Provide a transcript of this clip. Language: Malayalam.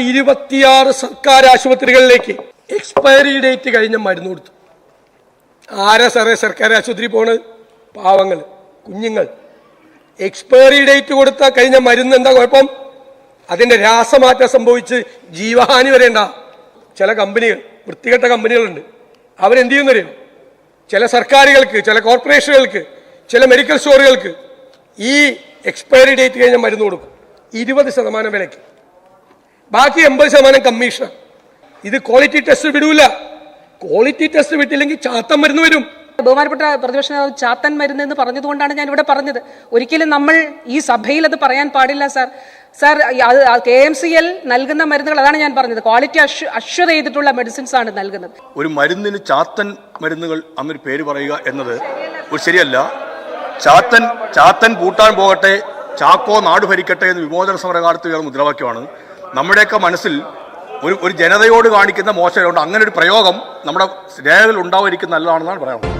ഇരുപത്തിയാറ് സർക്കാർ ആശുപത്രികളിലേക്ക് എക്സ്പയറി ഡേറ്റ് കഴിഞ്ഞ മരുന്ന് കൊടുത്തു. ആരാ സാറേ സർക്കാർ ആശുപത്രി പോണത്? പാവങ്ങൾ കുഞ്ഞുങ്ങൾ. എക്സ്പയറി ഡേറ്റ് കൊടുത്ത കഴിഞ്ഞ മരുന്ന് എന്താ കുഴപ്പം? അതിന്റെ രാസമാറ്റം സംഭവിച്ച് ജീവഹാനി വരെ ഉണ്ടാ ചില കമ്പനികൾ വൃത്തികെട്ട കമ്പനികളുണ്ട്. അവരെന്ത് ചെയ്യുന്നറിയോ ചില സർക്കാരുകൾക്ക് ചില കോർപ്പറേഷനുകൾക്ക് ചില മെഡിക്കൽ സ്റ്റോറുകൾക്ക് ഈ എക്സ്പയറി ഡേറ്റ് കഴിഞ്ഞ മരുന്ന് കൊടുക്കും. ഇരുപത് ശതമാനം വിലയ്ക്ക്. ബാക്കി എൺപത് ശതമാനം കമ്മീഷൻ ഇത് ക്വാളിറ്റി ടെസ്റ്റ് വിടൂല. ക്വാളിറ്റി ടെസ്റ്റ് വിട്ടില്ലെങ്കിൽ ചാത്തം മരുന്ന് വരും. ബഹുമാനപ്പെട്ട പ്രതിപക്ഷ നേതാവ് ചാത്തൻ മരുന്ന് എന്ന് പറഞ്ഞതുകൊണ്ടാണ് ഞാൻ ഇവിടെ പറഞ്ഞത്. ഒരിക്കലും നമ്മൾ ഈ സഭയിൽ അത് പറയാൻ പാടില്ല സാർ. സാർ അത് കെ എം സി എൽ നൽകുന്ന മരുന്നുകൾ അതാണ് ഞാൻ പറഞ്ഞത്. ക്വാളിറ്റി അഷ് അഷ്വർ ചെയ്തിട്ടുള്ള മെഡിസിൻസ് ആണ് നൽകുന്നത്. ഒരു മരുന്നിന് ചാത്തൻ മരുന്നുകൾ അങ്ങൊരു പേര് പറയുക എന്നത് ഒരു ശരിയല്ല. ചാത്തൻ ചാത്തൻ പൂട്ടാൻ പോകട്ടെ ചാക്കോ നാട് ഭരിക്കട്ടെ എന്ന് വിമോചന സമരകാലത്ത് ഉയർന്ന മുദ്രാവാക്യമാണ്. നമ്മുടെയൊക്കെ മനസ്സിൽ ഒരു ഒരു ജനതയോട് കാണിക്കുന്ന മോശമുണ്ട് അങ്ങനെ ഒരു പ്രയോഗം നമ്മുടെ രേഖകളിൽ ഉണ്ടാവാതിരിക്കുന്ന നല്ലതാണെന്നാണ് പറയാനുള്ളത്.